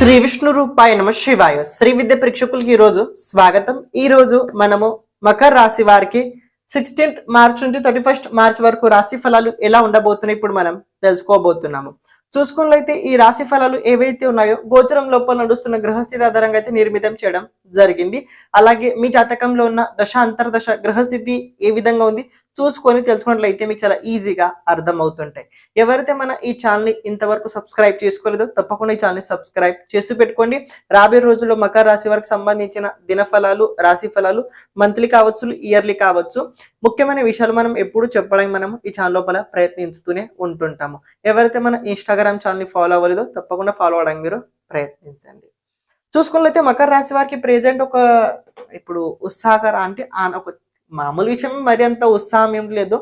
శ్రీ విష్ణు రూపాయ నమ శివాయ. శ్రీ విద్య ప్రేక్షకులకి ఈరోజు స్వాగతం. ఈ రోజు మనము మకర రాశి వారికి సిక్స్టీన్త్ మార్చ్ నుండి థర్టీ ఫస్ట్ మార్చ్ వరకు రాశి ఫలాలు ఎలా ఉండబోతున్నాయి ఇప్పుడు మనం తెలుసుకోబోతున్నాము. చూసుకున్నట్లయితే ఈ రాశి ఫలాలు ఏవైతే ఉన్నాయో గోచరం లోపల నడుస్తున్న గ్రహస్థితి ఆధారంగా అయితే నిర్మితం చేయడం జరిగింది. అలాగే మీ జాతకంలో ఉన్న దశ అంతర్దశ గ్రహస్థితి ఏ విధంగా ఉంది? చూసుకొని తెలుసుకున్నట్లయితే మీకు చాలా ఈజీగా అర్థం అవుతుంటాయి ఎవరైతే మన ఈ ఛానల్ని ఇంతవరకు సబ్స్క్రైబ్ చేసుకోలేదో తప్పకుండా ఈ ఛానల్ని సబ్స్క్రైబ్ చేసి పెట్టుకోండి. రాబోయే రోజుల్లో మకర రాశి వారికి సంబంధించిన దిన ఫలాలు రాశి ఫలాలు మంత్లీ కావచ్చు ఇయర్లీ కావచ్చు. ముఖ్యమైన విషయాలు మనం ఎప్పుడు చెప్పడానికి మనం ఈ ఛానల్ లోపల ప్రయత్నించుతూనే ఉంటుంటాము. ఎవరైతే మన ఇన్స్టాగ్రామ్ ఛానల్ని ఫాలో అవ్వలేదో తప్పకుండా ఫాలో అవడానికి మీరు ప్రయత్నించండి. చూసుకున్నట్లయితే మకర రాశి వారికి ప్రెజెంట్ ఒక ఇప్పుడు ఉత్సాహకర అంటే ఆన ఒక మామూలు విషయం మరి అంత ఉత్సాహం ఏం లేదు.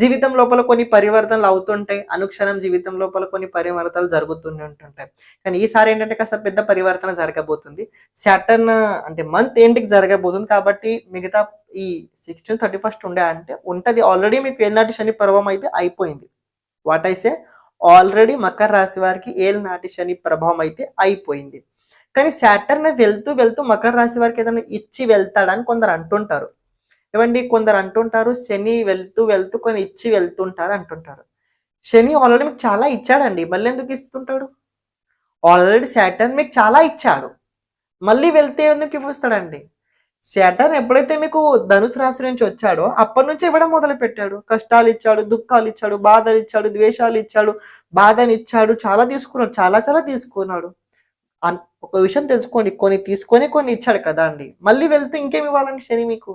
జీవితం లోపల కొన్ని పరివర్తనలు అవుతుంటాయి. అనుక్షణం జీవితం లోపల కొన్ని పరివర్తనలు జరుగుతూనే ఉంటుంటాయి. కానీ ఈసారి ఏంటంటే కాస్త పెద్ద పరివర్తన జరగబోతుంది. సాటర్న్ అంటే మంత్ ఏంటికి జరగబోతుంది కాబట్టి మిగతా ఈ సిక్స్టీన్ థర్టీ ఫస్ట్ ఉండే అంటే ఉంటుంది. ఆల్రెడీ మీకు ఏనాటి శని ప్రభావం అయితే అయిపోయింది. వాట్ ఐసే ఆల్రెడీ మకర రాశి వారికి ఏలినాటి శని ప్రభావం అయితే అయిపోయింది. కానీ సాటర్న్ వెళ్తూ వెళ్తూ మకర రాశి వారికి ఏదైనా ఇచ్చి వెళ్తాడని కొందరు అంటుంటారు. ఏమండి? కొందరు అంటుంటారు శని వెళ్తూ వెళ్తూ కొన్ని ఇచ్చి వెళ్తుంటారు అంటుంటారు. శని ఆల్రెడీ మీకు చాలా ఇచ్చాడండి. మళ్ళీ ఎందుకు ఇస్తుంటాడు? ఆల్రెడీ శాటర్న్ మీకు చాలా ఇచ్చాడు. మళ్ళీ వెళ్తే ఎందుకు ఇవ్వస్తాడండి? శాటర్న్ ఎప్పుడైతే మీకు ధనుసు రాశి నుంచి వచ్చాడో అప్పటి నుంచి ఇవ్వడం మొదలు పెట్టాడు కష్టాలు ఇచ్చాడు దుఃఖాలు ఇచ్చాడు బాధలు ఇచ్చాడు ద్వేషాలు ఇచ్చాడు బాధని ఇచ్చాడు చాలా తీసుకున్నాడు చాలా చాలా తీసుకున్నాడు. ఒక విషయం తెలుసుకోండి. కొన్ని తీసుకొని కొన్ని ఇచ్చాడు కదా అండి. మళ్ళీ వెళ్తూ ఇంకేమి ఇవ్వాలండి శని మీకు?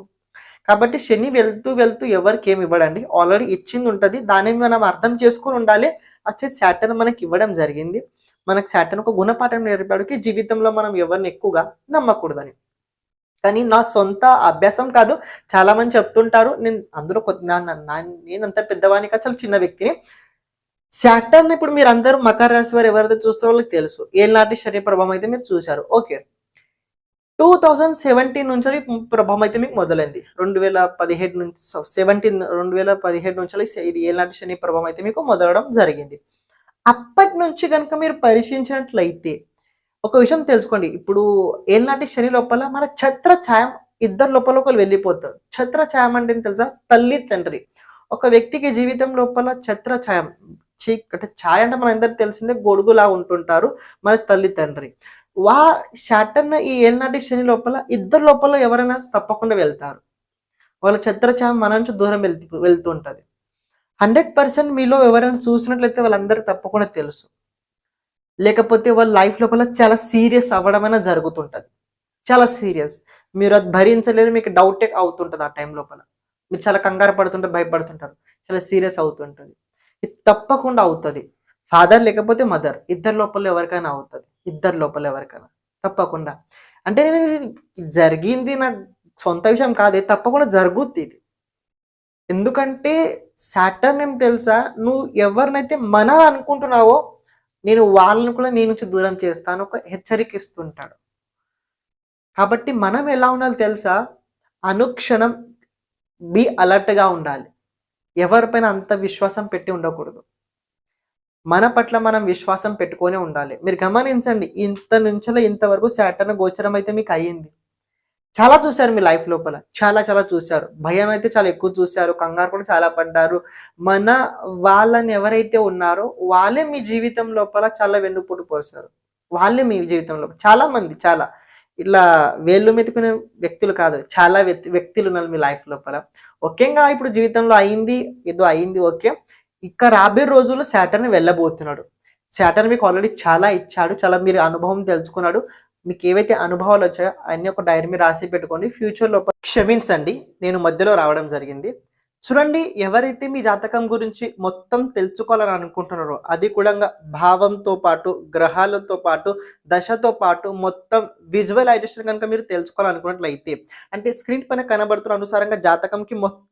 కాబట్టి శని వెళ్తూ వెళ్తూ ఎవరికి ఏమి ఇవ్వడండి? ఆల్రెడీ ఇచ్చింది ఉంటుంది. దాన్ని మనం అర్థం చేసుకొని ఉండాలి. వచ్చేది శాటర్ మనకి ఇవ్వడం జరిగింది. మనకు సాటర్న్ ఒక గుణపాఠం నేర్పాడుకి జీవితంలో మనం ఎవరిని ఎక్కువగా నమ్మకూడదని. కానీ నా సొంత అభ్యాసం కాదు. చాలా మంది చెప్తుంటారు. నేను అందులో కొద్ది నేను అంత పెద్దవాని కాదు. చాలా చిన్న వ్యక్తిని. సాటర్న్ ఇప్పుడు మీరు అందరూ మకర రాశి వారు ఎవరైతే చూస్తారో వాళ్ళకి తెలుసు. ఏనాటి శరీర ప్రభావం అయితే మీరు చూశారు. ఓకే. టూ థౌజండ్ సెవెంటీన్ నుంచి ప్రభావం అయితే మీకు మొదలైంది. రెండు వేల పదిహేడు నుంచి సెవెంటీన్ రెండు వేల పదిహేడు నుంచి ఇది ఏలాంటి శని ప్రభావం అయితే మీకు మొదలవడం జరిగింది. అప్పటి నుంచి కనుక మీరు పరిశీలించినట్లయితే ఒక విషయం తెలుసుకోండి. ఇప్పుడు ఏళ్ళనాటి శని లోపల మన ఛత్ర ఛాయం ఇద్దరు లోపల ఒకరు వెళ్ళిపోతారు. ఛత్ర ఛాయం అంటే తెలుసా? తల్లి తండ్రి. ఒక వ్యక్తికి జీవితం లోపల ఛత్ర ఛాయం చీ- అంటే ఛాయ అంటే మన అందరికి తెలిసిందే గొడుగులా ఉంటుంటారు మన తల్లి తండ్రి. వా శాటర్న ఈ ఏళ్ళనాటి శని లోపల ఇద్దరు లోపల ఎవరైనా తప్పకుండా వెళ్తారు. వాళ్ళ ఛత్రఛాయం మన నుంచి దూరం వెళ్తూ వెళ్తూ ఉంటుంది హండ్రెడ్ పర్సెంట్ మీలో ఎవరైనా చూసినట్లయితే వాళ్ళందరికీ తప్పకుండా తెలుసు. లేకపోతే వాళ్ళ లైఫ్ లోపల చాలా సీరియస్ అవ్వడమైనా జరుగుతుంటుంది. చాలా సీరియస్. మీరు అది భరించలేరు మీకు డౌటే అవుతుంటుంది ఆ టైం లోపల. మీరు చాలా కంగారు పడుతుంటారు భయపడుతుంటారు. చాలా సీరియస్ అవుతుంటుంది. ఇది తప్పకుండా అవుతుంది. ఫాదర్ లేకపోతే మదర్ ఇద్దరు లోపల ఎవరికైనా అవుతుంది. ఇద్దరు లోపల ఎవరికైనా. తప్పకుండా. అంటే నేను జరిగింది నా సొంత విషయం కాదు తప్పకుండా జరుగుద్ది ఇది. ఎందుకంటే సాటర్న్ ఏం తెలుసా? నువ్వు ఎవరినైతే మన అనుకుంటున్నావో నేను వాళ్ళని కూడా నీ నుంచి దూరం చేస్తాను ఒక హెచ్చరిక ఇస్తుంటాడు కాబట్టి మనం ఎలా ఉండాలి తెలుసా? అనుక్షణం బి అలర్ట్గా ఉండాలి. ఎవరిపైన అంత విశ్వాసం పెట్టి ఉండకూడదు. మన పట్ల మనం విశ్వాసం పెట్టుకొని ఉండాలి. మీరు గమనించండి ఇంత నుంచో ఇంతవరకు శాటర్న గోచరం అయితే మీకు అయ్యింది. చాలా చూశారు మీ లైఫ్ లోపల చాలా చాలా చూశారు. భయం అయితే చాలా ఎక్కువ చూశారు కంగారు కూడా చాలా పడ్డారు. మన వాళ్ళని ఎవరైతే ఉన్నారో వాళ్ళే మీ జీవితం లోపల చాలా వెన్నుపోటు పోసారు వాళ్ళే మీ జీవితంలో చాలా మంది చాలా. ఇలా వేళ్ళు మెతుకునే వ్యక్తులు కాదు చాలా వ్యక్తి వ్యక్తులు ఉన్నారు మీ లైఫ్ లోపల. ముఖ్యంగా ఇప్పుడు జీవితంలో అయింది ఏదో అయింది ఓకే. ఇక రాబోయే రోజుల్లో సాటర్న్ వెళ్ళబోతున్నాడు. సాటర్న్ మీకు ఆల్రెడీ చాలా ఇచ్చాడు చాలా మీరు అనుభవం తెలుసుకున్నాడు. మీకు ఏవైతే అనుభవాలు వచ్చాయో అన్ని ఒక డైరీ మీద రాసి పెట్టుకోండి. ఫ్యూచర్ లోపల క్షమించండి నేను మధ్యలో రావడం జరిగింది. చూడండి ఎవరైతే మీ జాతకం గురించి మొత్తం తెలుసుకోవాలని అనుకుంటున్నారో అది కూడా భావంతో పాటు గ్రహాలతో పాటు దశతో పాటు మొత్తం విజువలైజేషన్ కనుక మీరు తెలుసుకోవాలనుకున్నట్లయితే అంటే స్క్రీన్ పైన కనబడుతున్న అనుసారంగా జాతకంకి మొత్తం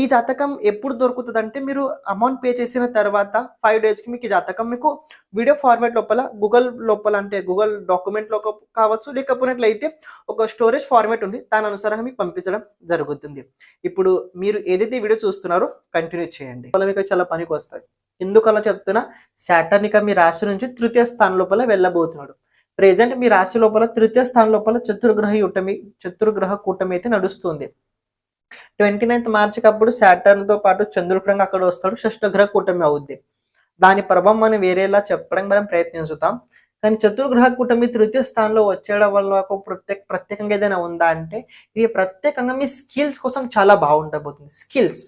ఈ జాతకం ఎప్పుడు దొరుకుతుంది అంటే మీరు అమౌంట్ పే చేసిన తర్వాత ఫైవ్ డేస్కి మీకు ఈ జాతకం మీకు వీడియో ఫార్మాట్ లోపల గూగుల్ లోపల అంటే గూగుల్ డాక్యుమెంట్లో కావచ్చు లేకపోయినట్లయితే ఒక స్టోరేజ్ ఫార్మాట్ ఉంది. దాని అనుసారంగా మీకు పంపించడం జరుగుతుంది. ఇప్పుడు మీరు ఏదైతే వీడియో చూస్తున్నారో కంటిన్యూ చేయండి. వల్ల మీకు చాలా పనికి వస్తాయి. ఎందుకు అలా చెప్తున్నా శాటర్నిక మీ రాశి నుంచి తృతీయ స్థానం లోపల వెళ్ళబోతున్నాడు. ప్రెజెంట్ మీ రాశి లోపల తృతీయ స్థానం లోపల చతుర్గ్రహ కూటమి చతుర్గ్రహ కూటమి అయితే నడుస్తుంది. ట్వంటీ నైన్త్ మార్చికి అప్పుడు సాటర్న్తో పాటు చంద్రుడు కూడా అక్కడ వస్తాడు. షష్టగ్రహ కూటమి అవుద్ది. దాని ప్రభావం మనం వేరేలా చెప్పడానికి మనం ప్రయత్నించుతాం. కానీ చతుర్గ్రహ కూటమి తృతీయ స్థానంలో వచ్చేయడం వల్ల ఒక ప్రత్యేక ప్రత్యేకంగా ఏదైనా ఉందా అంటే ఇది ప్రత్యేకంగా మీ స్కిల్స్ కోసం చాలా బాగుండబోతుంది. స్కిల్స్.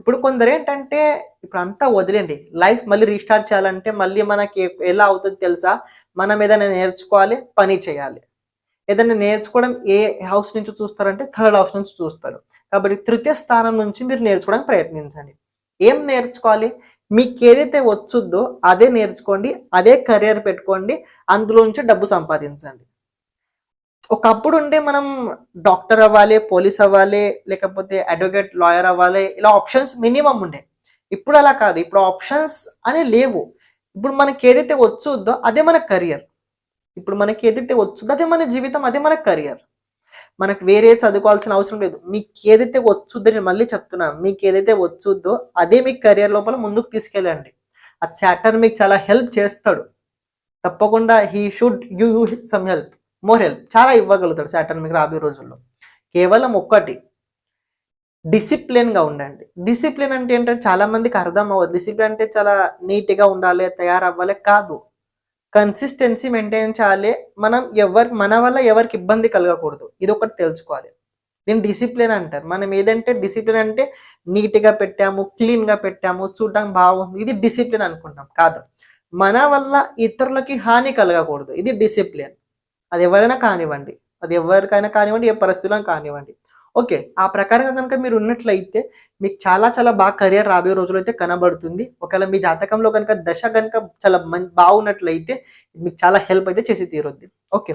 ఇప్పుడు కొందరు ఏంటంటే ఇప్పుడు అంతా వదిలేండి. లైఫ్ మళ్ళీ రీస్టార్ట్ చేయాలంటే మళ్ళీ మనకి ఎలా అవుతుంది తెలుసా? మనం ఏదైనా నేర్చుకోవాలి పని చేయాలి. ఏదైనా నేర్చుకోవడం ఏ హౌస్ నుంచి చూస్తారంటే థర్డ్ హౌస్ నుంచి చూస్తారు. కాబట్టి తృతీయ స్థానం నుంచి మీరు నేర్చుకోవడానికి ప్రయత్నించండి. ఏం నేర్చుకోవాలి? మీకు ఏదైతే వచ్చుద్దో అదే నేర్చుకోండి అదే కెరియర్ పెట్టుకోండి అందులో నుంచి డబ్బు సంపాదించండి. ఒకప్పుడు ఉండే మనం డాక్టర్ అవ్వాలి పోలీస్ అవ్వాలి లేకపోతే అడ్వకేట్ లాయర్ అవ్వాలి ఇలా ఆప్షన్స్ మినిమం ఉండే. ఇప్పుడు అలా కాదు. ఇప్పుడు ఆప్షన్స్ అని లేవు. ఇప్పుడు మనకి ఏదైతే వచ్చుద్దో అదే మన కెరియర్ ఇప్పుడు మనకి ఏదైతే వచ్చుద్దో అదే మన జీవితం అదే మన కెరియర్ మనకు వేరే చదువుకోవాల్సిన అవసరం లేదు. మీకు ఏదైతే వచ్చుద్దో నేను మళ్ళీ చెప్తున్నా మీకు ఏదైతే వచ్చుద్దో అదే మీ కెరియర్ లోపల ముందుకు తీసుకెళ్ళండి. అది శాటర్ మీకు చాలా హెల్ప్ చేస్తాడు. తప్పకుండా he should you you some help more help చాలా ఇవ్వగలుగుతాడు శాటర్ మీకు రాబోయే రోజుల్లో. కేవలం ఒక్కటి డిసిప్లిన్గా ఉండండి. డిసిప్లిన్ అంటే ఏంటంటే చాలా మందికి అర్థం అవ్వదు. డిసిప్లిన్ అంటే చాలా నీట్గా ఉండాలి తయారవ్వాలి కాదు. కన్సిస్టెన్సీ మెయింటైన్ చేయాలి. మనం ఎవరి మన వల్ల ఎవరికి ఇబ్బంది కలగకూడదు. ఇది ఒకటి తెలుసుకోవాలి. దీన్ని డిసిప్లిన్ అంటారు. మనం ఏదంటే డిసిప్లిన్ అంటే నీట్గా పెట్టాము క్లీన్గా పెట్టాము చూడడానికి బాగుంది. ఇది డిసిప్లిన్ అనుకుంటాం. కాదు. మన వల్ల ఇతరులకి హాని కలగకూడదు. ఇది డిసిప్లిన్. అది ఎవరైనా కానివ్వండి. అది ఎవరికైనా కానివ్వండి ఏ పరిస్థితుల్లో కానివ్వండి. ఓకే ఆ ప్రకారంగా కనుక మీరు ఉన్నట్లయితే మీకు చాలా చాలా బాగా కెరియర్ రాబోయే రోజులు అయితే కనబడుతుంది. ఒకవేళ మీ జాతకంలో కనుక దశ కనుక చాలా మంచి బాగున్నట్లయితే మీకు చాలా హెల్ప్ అయితే చేసి తీరుద్ది. ఓకే.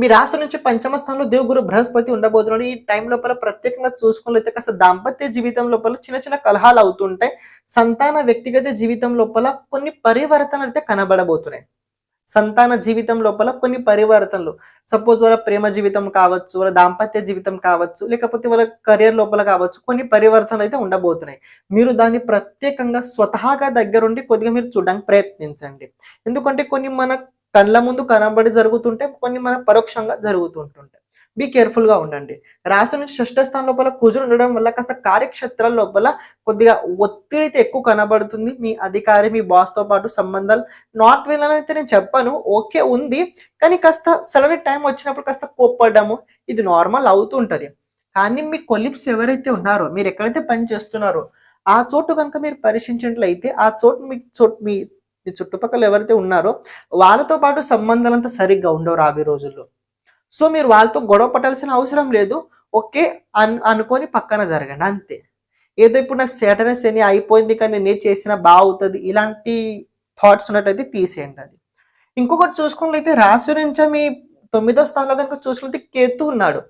మీ రాశి నుంచి పంచమ స్థానంలో దేవుగురు బృహస్పతి ఉండబోతున్నాడు ఈ టైం లోపల ప్రత్యేకంగా చూసుకున్నట్లయితే కాస్త దాంపత్య జీవితం లోపల చిన్న చిన్న కలహాలు అవుతుంటాయి. సంతాన వ్యక్తిగత జీవితం లోపల కొన్ని పరివర్తనలు అయితే కనబడబోతున్నాయి. సంతాన జీవితం లోపల కొన్ని పరివర్తనలు. సపోజ్ వాళ్ళ ప్రేమ జీవితం కావచ్చు వాళ్ళ దాంపత్య జీవితం కావచ్చు లేకపోతే వాళ్ళ కెరియర్ లోపల కావచ్చు కొన్ని పరివర్తనలు అయితే ఉండబోతున్నాయి. మీరు దాన్ని ప్రత్యేకంగా స్వతహాగా దగ్గరుండి కొద్దిగా మీరు చూడడానికి ప్రయత్నించండి. ఎందుకంటే కొన్ని మన కళ్ళ ముందు కనబడి జరుగుతుంటే కొన్ని మన పరోక్షంగా జరుగుతుంటుంటాయి. బీ కేర్ఫుల్గా ఉండండి. రాశి నుంచి షష్ఠ స్థానం లోపల కుజుడు ఉండడం వల్ల కాస్త కార్యక్షేత్రాల లోపల కొద్దిగా ఒత్తిడి అయితే ఎక్కువ కనబడుతుంది. మీ అధికారి మీ బాస్తో పాటు సంబంధాలు నాట్ వెల్ అయితే నేను చెప్పాను. ఓకే ఉంది. కానీ కాస్త సడన్ టైం వచ్చినప్పుడు కాస్త కోప్పడము ఇది నార్మల్ అవుతూ ఉంటుంది కానీ మీ కొలిప్స్ ఎవరైతే ఉన్నారో మీరు ఎక్కడైతే పని చేస్తున్నారో ఆ చోటు కనుక మీరు పరీక్షించినట్లయితే ఆ చోటు మీ చోటు మీ మీ చుట్టుపక్కల ఎవరైతే ఉన్నారో వాళ్ళతో పాటు సంబంధాలంతా సరిగ్గా ఉండవు రాబోయే రోజుల్లో. సో మీరు వాళ్ళతో గొడవ పట్టాల్సిన అవసరం లేదు. ఓకే అన్ అనుకొని పక్కన జరగండి అంతే. ఏదో ఇప్పుడు నాకు సేటనే శని అయిపోయింది కానీ నేను చేసిన బాగుతుంది ఇలాంటి థాట్స్ ఉన్నట్టయితే తీసేయండి అది. ఇంకొకటి చూసుకున్నట్లయితే రాశి నుంచి మీ తొమ్మిదో స్థానంలో కనుక చూసుకుంటే కేతు ఉన్నాడు.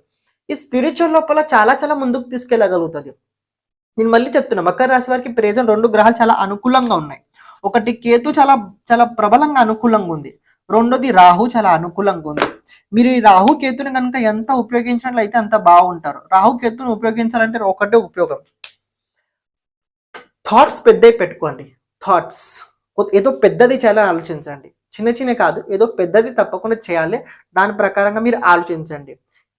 ఈ స్పిరిచువల్ లోపల చాలా చాలా ముందుకు తీసుకెళ్ళగలుగుతుంది. నేను మళ్ళీ చెప్తున్నా మకర రాశి వారికి ప్రేజన్ రెండు గ్రహాలు చాలా అనుకూలంగా ఉన్నాయి. ఒకటి కేతు చాలా చాలా ప్రబలంగా అనుకూలంగా ఉంది. రెండోది రాహు చాలా అనుకూలంగా ఉంది. మీరు ఈ రాహు కేతుని కనుక ఎంత ఉపయోగించినట్లయితే అంత బాగుంటారు. రాహుకేతుని ఉపయోగించాలంటే ఒకటే ఉపయోగం. థాట్స్ పెద్దవి పెట్టుకోండి. థాట్స్ ఏదో పెద్దది చేయాలని ఆలోచించండి. చిన్న చిన్న కాదు. ఏదో పెద్దది తప్పకుండా చేయాలి. దాని ప్రకారంగా మీరు ఆలోచించండి.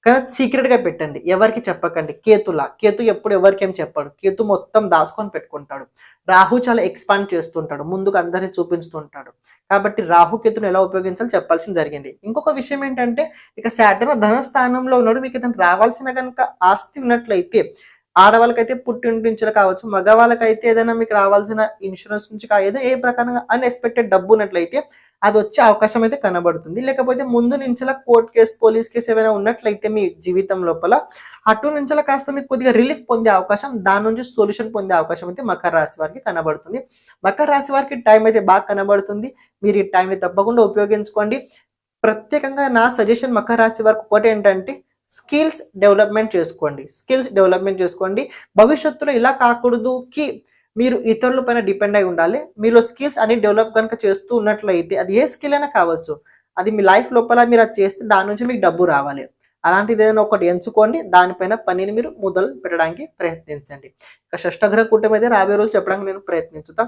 కానీ సీక్రెట్గా పెట్టండి. ఎవరికి చెప్పకండి. కేతులా. కేతు ఎప్పుడు ఎవరికి ఏం చెప్పాడు. కేతు మొత్తం దాచుకొని పెట్టుకుంటాడు. రాహు చాలా ఎక్స్పాండ్ చేస్తుంటాడు. ముందుకు అందరినీ చూపిస్తుంటాడు. కాబట్టి రాహు కేతును ఎలా ఉపయోగించాలో చెప్పాల్సింది జరిగింది. ఇంకొక విషయం ఏంటంటే ఇక శాటర్న్ ధన స్థానంలో ఉన్నాడు. మీకు ఇతను రావాల్సిన కనుక ఆస్తి ఉన్నట్లయితే ఆడవాళ్ళకైతే పుట్టింటించులు కావచ్చు మగవాళ్ళకైతే ఏదైనా మీకు రావాల్సిన ఇన్సూరెన్స్ నుంచి ఏదో ఏ ప్రకారంగా అన్ఎక్స్పెక్టెడ్ డబ్బు ఉన్నట్లయితే అది వచ్చే అవకాశం అయితే కనబడుతుంది. లేకపోతే ముందు నుంచలా కోర్ట్ కేసు పోలీస్ కేసు ఏమైనా ఉన్నట్లయితే మీ జీవితం లోపల అటు నుంచిలా కాస్త మీకు కొద్దిగా రిలీఫ్ పొందే అవకాశం దాని నుంచి సొల్యూషన్ పొందే అవకాశం అయితే మకర రాశి వారికి కనబడుతుంది. మకర రాశి వారికి టైం అయితే బాగా కనబడుతుంది. మీరు ఈ టైం తప్పకుండా ఉపయోగించుకోండి. ప్రత్యేకంగా నా సజెషన్ మకర రాశి వారికి ఒకటి ఏంటంటే స్కిల్స్ డెవలప్మెంట్ చేసుకోండి. స్కిల్స్ డెవలప్మెంట్ చేసుకోండి. భవిష్యత్తులో ఇలా కాకూడదుకి మీరు ఇతరుల పైన డిపెండ్ అయి ఉండాలి. మీలో స్కిల్స్ అన్ని డెవలప్ కనుక చేస్తూ ఉన్నట్లయితే అది ఏ స్కిల్ అయినా కావచ్చు. అది మీ లైఫ్ లోపల మీరు అది చేస్తే దాని నుంచి మీకు డబ్బు రావాలి. అలాంటిది ఏదైనా ఒకటి ఎంచుకోండి. దానిపైన పనిని మీరు మొదలు పెట్టడానికి ప్రయత్నించండి. ఇక షష్టగ్రహ కూటమి అయితే రాబోయే రోజులు చెప్పడానికి నేను ప్రయత్నించుతా.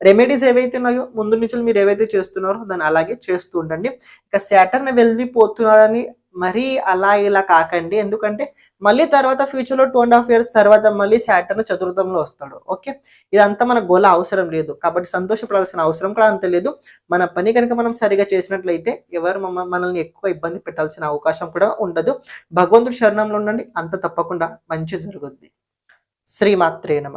రెమెడీస్ ఏవైతే ఉన్నాయో ముందు నుంచి మీరు ఏవైతే చేస్తున్నారో దాన్ని అలాగే చేస్తూ ఉండండి. ఇక శాటర్న్ వెళ్ళిపోతున్నారని మరీ అలా ఇలా కాకండి. ఎందుకంటే మళ్ళీ తర్వాత ఫ్యూచర్లో టూ అండ్ హాఫ్ ఇయర్స్ తర్వాత మళ్ళీ శాటర్న్ చతుర్థంలో వస్తాడు. ఓకే ఇదంతా మన గోల అవసరం లేదు. కాబట్టి సంతోషపడాల్సిన అవసరం కూడా అంత లేదు. మన పని కనుక మనం సరిగా చేసినట్లయితే ఎవరు మనల్ని ఎక్కువ ఇబ్బంది పెట్టాల్సిన అవకాశం కూడా ఉండదు. భగవంతుడి శరణంలో ఉండండి. అంత తప్పకుండా మంచి జరుగుద్ది. శ్రీమాత్రే నమ.